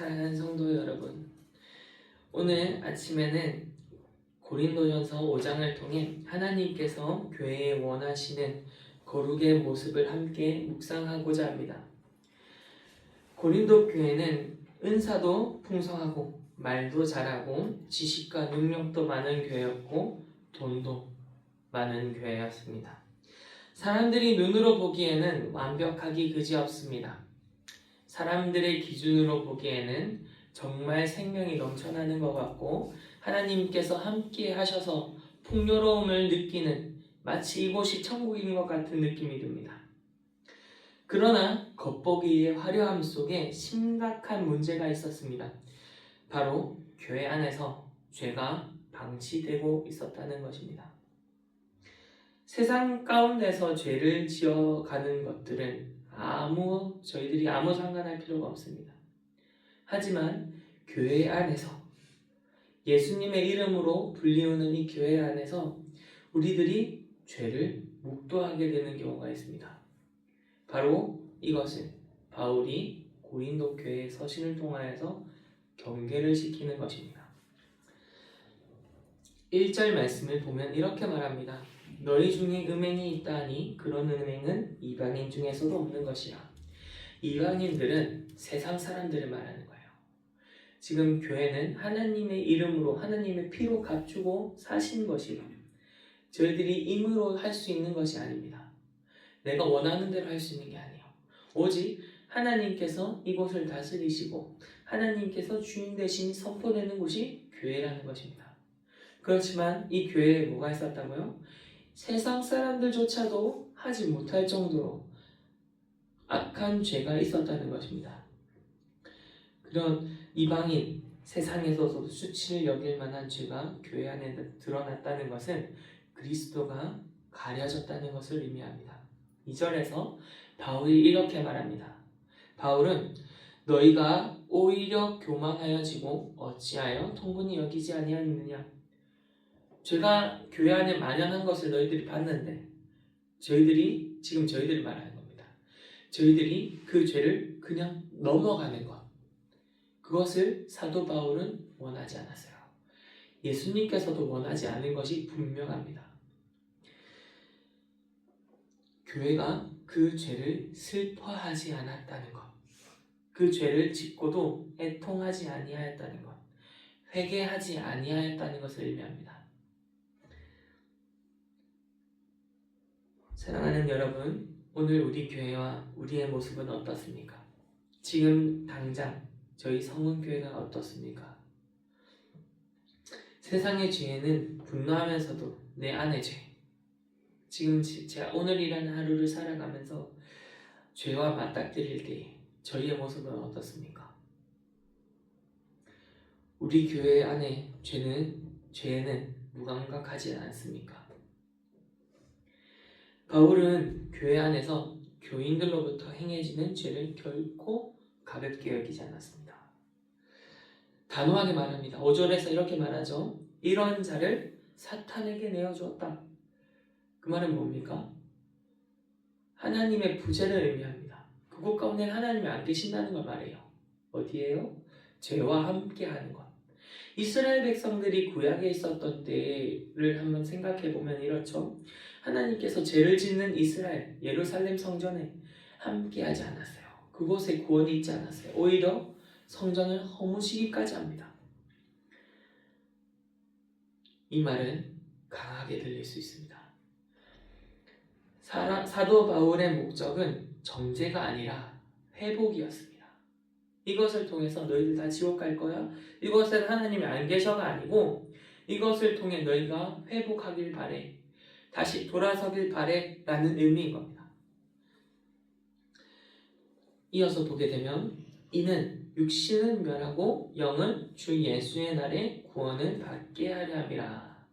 사랑하는 성도 여러분, 오늘 아침에는 고린도전서 5장을 통해 하나님께서 교회에 원하시는 거룩의 모습을 함께 묵상하고자 합니다. 고린도 교회는 은사도 풍성하고 말도 잘하고 지식과 능력도 많은 교회였고 돈도 많은 교회였습니다. 사람들이 눈으로 보기에는 완벽하기 그지없습니다. 사람들의 기준으로 보기에는 정말 생명이 넘쳐나는 것 같고 하나님께서 함께 하셔서 풍요로움을 느끼는 마치 이곳이 천국인 것 같은 느낌이 듭니다. 그러나 겉보기의 화려함 속에 심각한 문제가 있었습니다. 바로 교회 안에서 죄가 방치되고 있었다는 것입니다. 세상 가운데서 죄를 지어가는 것들은 아무 저희들이 아무 상관할 필요가 없습니다. 하지만 교회 안에서 예수님의 이름으로 불리우는 이 교회 안에서 우리들이 죄를 묵도하게 되는 경우가 있습니다. 바로 이것은 바울이 고린도 교회의 서신을 통하여서 경계를 시키는 것입니다. 1절 말씀을 보면 이렇게 말합니다. 너희 중에 음행이 있다니 그런 음행은 이방인 중에서도 없는 것이라. 이방인들은 세상 사람들을 말하는 거예요. 지금 교회는 하나님의 이름으로 하나님의 피로 갖추고 사신 것이요. 저희들이 임으로 할 수 있는 것이 아닙니다. 내가 원하는 대로 할 수 있는 게 아니에요. 오직 하나님께서 이곳을 다스리시고 하나님께서 주인 대신 선포되는 곳이 교회라는 것입니다. 그렇지만 이 교회에 뭐가 있었다고요? 세상 사람들조차도 하지 못할 정도로 악한 죄가 있었다는 것입니다. 그런 이방인 세상에서도 수치를 여길 만한 죄가 교회 안에 드러났다는 것은 그리스도가 가려졌다는 것을 의미합니다. 2절에서 바울이 이렇게 말합니다. 바울은 너희가 오히려 교만하여지고 어찌하여 통분히 여기지 아니하느냐 죄가 교회 안에 만연한 것을 너희들이 봤는데 저희들이 지금 저희들이 말하는 겁니다. 저희들이 그 죄를 그냥 넘어가는 것 그것을 사도 바울은 원하지 않았어요. 예수님께서도 원하지 않은 것이 분명합니다. 교회가 그 죄를 슬퍼하지 않았다는 것, 그 죄를 짓고도 애통하지 아니하였다는 것, 회개하지 아니하였다는 것을 의미합니다. 사랑하는 여러분, 오늘 우리 교회와 우리의 모습은 어떻습니까? 지금 당장 저희 성은교회가 어떻습니까? 세상의 죄는 분노하면서도 내 안의 죄. 지금 제가 오늘이라는 하루를 살아가면서 죄와 맞닥뜨릴 때 저희의 모습은 어떻습니까? 우리 교회 안에 죄는 죄는 무감각하지 않습니까? 바울은 교회 안에서 교인들로부터 행해지는 죄를 결코 가볍게 여기지 않았습니다. 단호하게 말합니다. 5절에서 이렇게 말하죠. 이런 자를 사탄에게 내어주었다. 그 말은 뭡니까? 하나님의 부재를 의미합니다. 그곳 가운데 하나님이 안 계신다는 걸 말해요. 어디에요? 죄와 함께 하는 것. 이스라엘 백성들이 구약에 있었던 때를 한번 생각해 보면 이렇죠. 하나님께서 죄를 짓는 이스라엘 예루살렘 성전에 함께 하지 않았어요. 그곳에 구원이 있지 않았어요. 오히려 성전을 허무시기까지 합니다. 이 말은 강하게 들릴 수 있습니다. 사, 사도 바울의 목적은 정죄가 아니라 회복이었습니다. 이것을 통해서 너희들 다 지옥 갈 거야? 이것은 하나님이 안 계셔가 아니고 이것을 통해 너희가 회복하길 바래. 다시 돌아서길 바래. 라는 의미인 겁니다. 이어서 보게 되면 이는 육신은 멸하고 영은 주 예수의 날에 구원을 받게 하려 함이라.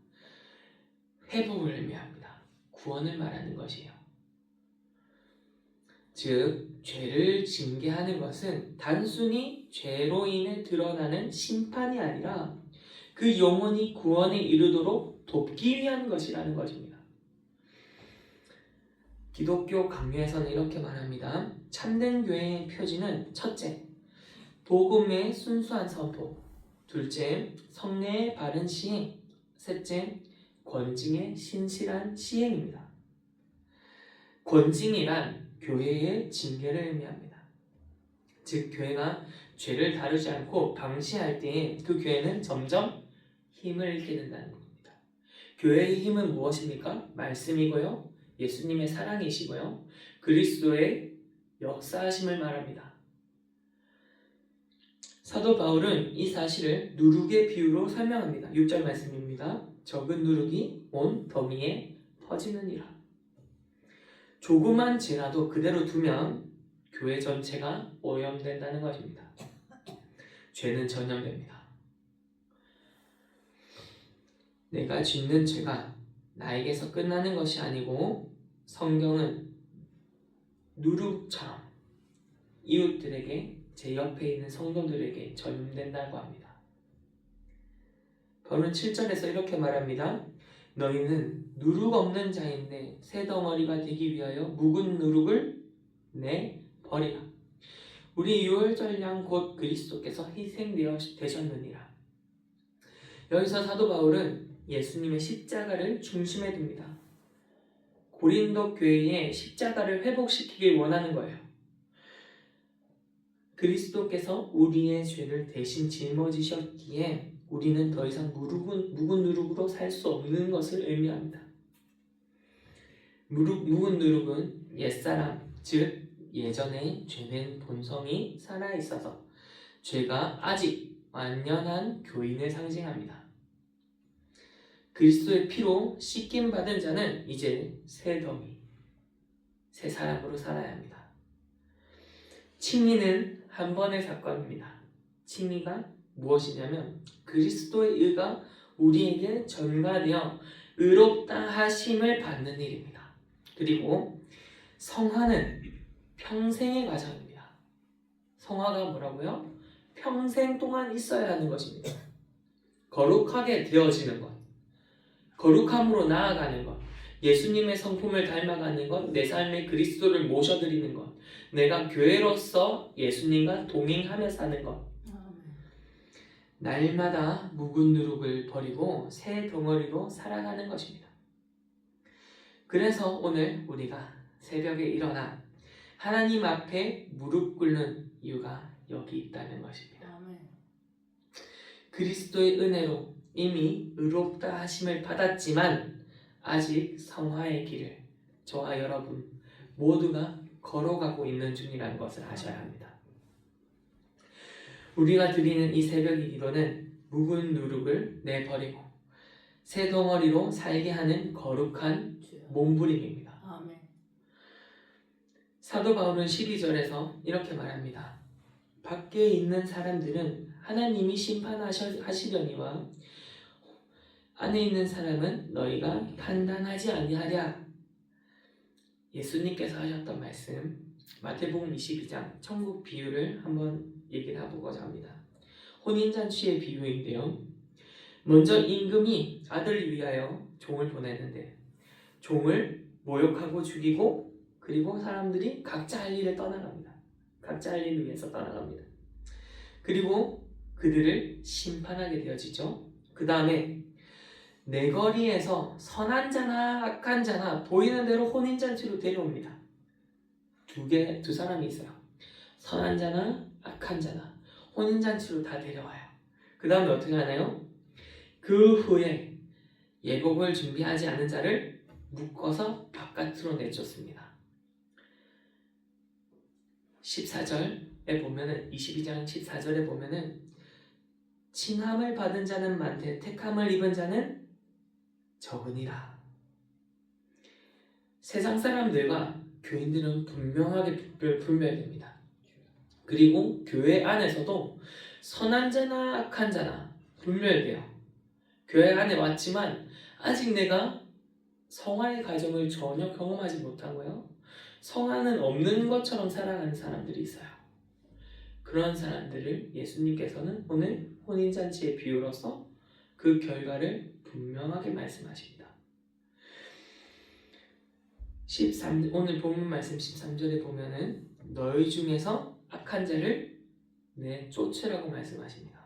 회복을 의미합니다. 구원을 말하는 것이에요. 즉, 죄를 징계하는 것은 단순히 죄로 인해 드러나는 심판이 아니라 그 영혼이 구원에 이르도록 돕기 위한 것이라는 것입니다. 기독교 강요에서는 이렇게 말합니다. 참된 교회의 표지는 첫째, 복음의 순수한 선포. 둘째, 성례의 바른 시행. 셋째, 권징의 신실한 시행입니다. 권징이란 교회의 징계를 의미합니다. 즉 교회가 죄를 다루지 않고 방치할 때에 그 교회는 점점 힘을 잃게 된다는 겁니다. 교회의 힘은 무엇입니까? 말씀이고요. 예수님의 사랑이시고요. 그리스도의 역사하심을 말합니다. 사도 바울은 이 사실을 누룩의 비유로 설명합니다. 6절 말씀입니다. 적은 누룩이 온 더미에 퍼지느니라. 조그만 죄라도 그대로 두면 교회 전체가 오염된다는 것입니다. 죄는 전염됩니다. 내가 짓는 죄가 나에게서 끝나는 것이 아니고 성경은 누룩처럼 이웃들에게 제 옆에 있는 성도들에게 전염된다고 합니다. 바울은 7절에서 이렇게 말합니다. 너희는 누룩 없는 자인데 새 덩어리가 되기 위하여 묵은 누룩을 내 버리라. 우리 유월절량 곧 그리스도께서 희생되어 되셨느니라. 여기서 사도 바울은 예수님의 십자가를 중심에 둡니다. 고린도 교회의 십자가를 회복시키길 원하는 거예요. 그리스도께서 우리의 죄를 대신 짊어지셨기에 우리는 더 이상 무룩은, 묵은 누룩으로 살 수 없는 것을 의미합니다. 무룩, 묵은 누룩은 옛사람, 즉 예전에 죄된 본성이 살아 있어서 죄가 아직 완연한 교인을 상징합니다. 그리스도의 피로 씻김 받은 자는 이제 새 덩이, 새 사람으로 살아야 합니다. 칭의는 한 번의 사건입니다. 칭의가 무엇이냐면 그리스도의 의가 우리에게 전가되어 의롭다 하심을 받는 일입니다. 그리고 성화는 평생의 과정입니다. 성화가 뭐라고요? 평생 동안 있어야 하는 것입니다. 거룩하게 되어지는 것, 거룩함으로 나아가는 것, 예수님의 성품을 닮아가는 것, 내 삶에 그리스도를 모셔드리는 것, 내가 교회로서 예수님과 동행하며 사는 것, 날마다 묵은 누룩을 버리고 새 덩어리로 살아가는 것입니다. 그래서 오늘 우리가 새벽에 일어나 하나님 앞에 무릎 꿇는 이유가 여기 있다는 것입니다. 그리스도의 은혜로 이미 의롭다 하심을 받았지만 아직 성화의 길을 저와 여러분 모두가 걸어가고 있는 중이라는 것을 아셔야 합니다. 우리가 드리는 이 새벽의 기도는 묵은 누룩을 내버리고 새 덩어리로 살게 하는 거룩한 몸부림입니다. 아멘. 사도 바울은 12절에서 이렇게 말합니다. 밖에 있는 사람들은 하나님이 심판하시려니와 안에 있는 사람은 너희가 판단하지 아니하랴. 예수님께서 하셨던 말씀 마태복음 22장 천국 비유를 한번 얘기를 해보고자 합니다. 혼인잔치의 비유인데요. 먼저 임금이 아들을 위하여 종을 보냈는데 종을 모욕하고 죽이고 그리고 사람들이 각자 할 일을 떠나갑니다. 각자 할 일을 위해서 떠나갑니다. 그리고 그들을 심판하게 되어지죠. 그 다음에 내 거리에서 선한 자나 악한 자나 보이는 대로 혼인잔치로 데려옵니다. 두 개, 두 사람이 있어요. 선한 자나 악한 자나 혼인잔치로 다 데려와요. 그 다음에 어떻게 하나요? 그 후에 예복을 준비하지 않은 자를 묶어서 바깥으로 내쫓습니다. 14절에 보면은 22장 14절에 보면은 칭함을 받은 자는 많되 택함을 입은 자는 적으니라. 세상 사람들과 교인들은 분명하게 분별됩니다. 그리고 교회 안에서도 선한 자나 악한 자나 분별돼요. 교회 안에 왔지만 아직 내가 성화의 과정을 전혀 경험하지 못하고요. 성화는 없는 것처럼 살아가는 사람들이 있어요. 그런 사람들을 예수님께서는 오늘 혼인잔치의 비유로서 그 결과를 분명하게 말씀하십니다. 13, 오늘 본문 말씀 13절에 보면은 너희 중에서 악한 자를 내 쫓으라고 말씀하십니다.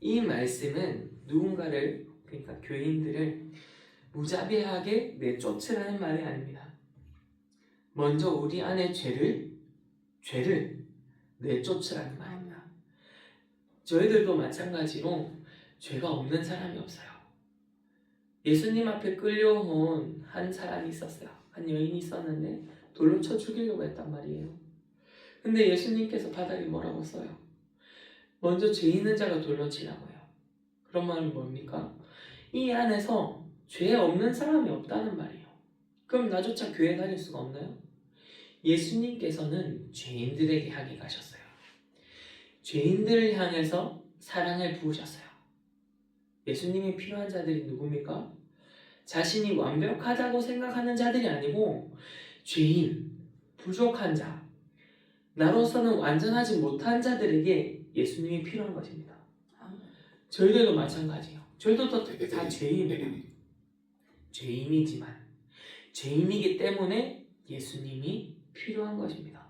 이 말씀은 누군가를 그러니까 교인들을 무자비하게 내쫓으라는 말이 아닙니다. 먼저 우리 안에 죄를 죄를 내쫓으라는 말입니다. 저희들도 마찬가지로 죄가 없는 사람이 없어요. 예수님 앞에 끌려온 한 사람이 있었어요. 한 여인이 있었는데 돌로 쳐 죽이려고 했단 말이에요. 근데 예수님께서 바닥에 뭐라고 써요? 먼저 죄 있는 자가 돌로 치라고 해요. 그런 말은 뭡니까? 이 안에서 죄 없는 사람이 없다는 말이에요. 그럼 나조차 교회 다닐 수가 없나요? 예수님께서는 죄인들에게 향해 가셨어요. 죄인들을 향해서 사랑을 부으셨어요. 예수님이 필요한 자들이 누굽니까? 자신이 완벽하다고 생각하는 자들이 아니고 죄인, 부족한 자, 나로서는 완전하지 못한 자들에게 예수님이 필요한 것입니다. 저희들도 마찬가지예요. 저희들도 다 죄인이에요. 죄인이지만 죄인이기 때문에 예수님이 필요한 것입니다.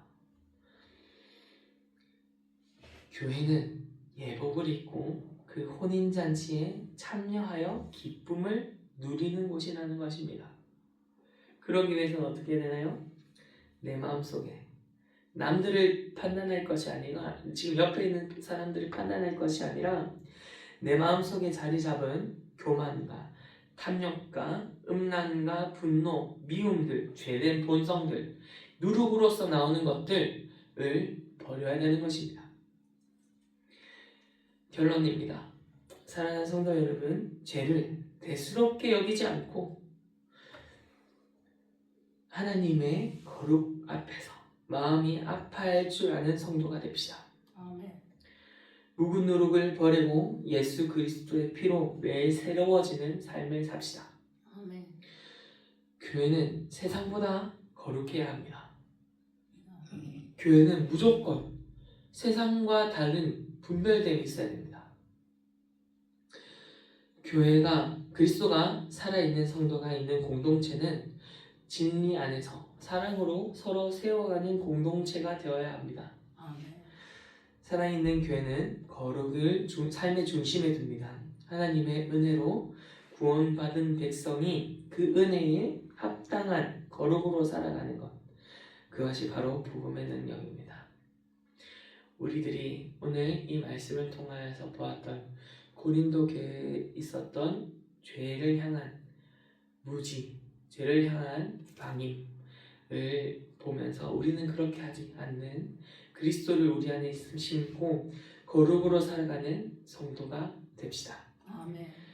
교회는 예복을 입고 그 혼인잔치에 참여하여 기쁨을 누리는 곳이라는 것입니다. 그러기 위해서는 어떻게 되나요? 내 마음속에 남들을 판단할 것이 아니라 지금 옆에 있는 사람들을 판단할 것이 아니라 내 마음속에 자리 잡은 교만과 탐욕과 음란과 분노, 미움들, 죄된 본성들, 누룩으로서 나오는 것들을 버려야 되는 것입니다. 결론입니다. 사랑하는 성도 여러분, 죄를 대수롭게 여기지 않고 하나님의 거룩 앞에서 마음이 아파할 줄 아는 성도가 됩시다. 아멘. 묵은 누룩을 버리고 예수 그리스도의 피로 매일 새로워지는 삶을 삽시다. 아멘. 교회는 세상보다 거룩해야 합니다. 교회는 무조건 세상과 다른 분별됨이 있어야 됩니다. 교회가 그리스도가 살아있는 성도가 있는 공동체는 진리 안에서 사랑으로 서로 세워가는 공동체가 되어야 합니다. 아멘. 살아있는 교회는 거룩을 중- 삶의 중심에 둡니다. 하나님의 은혜로 구원받은 백성이 그 은혜에 합당한 거룩으로 살아가는 것. 그것이 바로 복음의 능력입니다. 우리들이 오늘 이 말씀을 통하여서 보았던 고린도 교회에 있었던 죄를 향한 무지, 죄를 향한 방임을 보면서 우리는 그렇게 하지 않는 그리스도를 우리 안에 심고 거룩으로 살아가는 성도가 됩시다. 아멘.